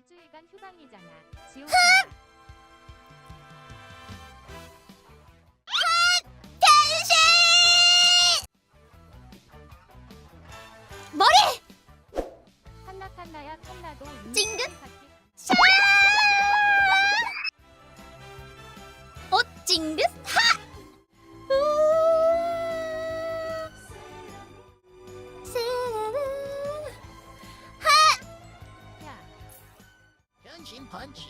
일주일간 휴방이잖아. 지옥. 머리! 칸나 칸나야 칸나도 찡긋? 같이 샤! 어 찡긋? 하! 변신 펀치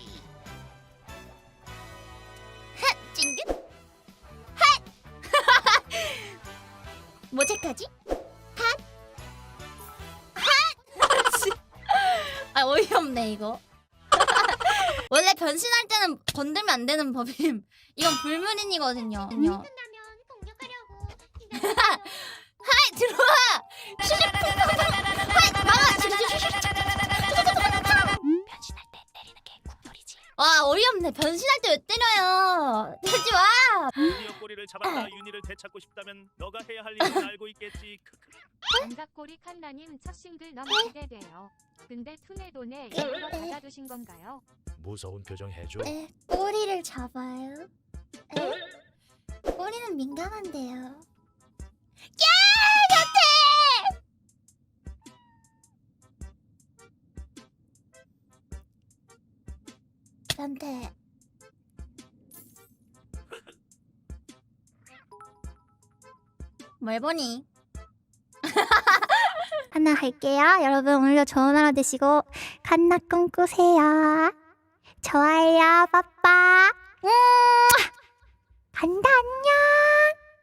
하! 찡긋? 하! 모자까지? 핫! 핫! 아 어이없네 이거 원래 변신할 때는 건들면 안 되는 법임 이건 불문인이거든요 와 어이없네. 변신할 때 왜 때려요. 되지 마. 유니어 꼬리를 잡았다. 유니를 되찾고 싶다면 너가 해야 할 일은 알고 있겠지. 크크. 안작꼬리 칸나님 첫 싱글 너무 기대돼요. 근데 투네돈에 일부러 받아두신 건가요? 무서운 표정 해줘. 에, 꼬리를 잡아요? 에? 꼬리는 민감한데요 변태 뭘 보니? 하나 할게요. 여러분 오늘도 좋은 하루 되시고 갓나 꿈꾸세요. 좋아요, 빠빠.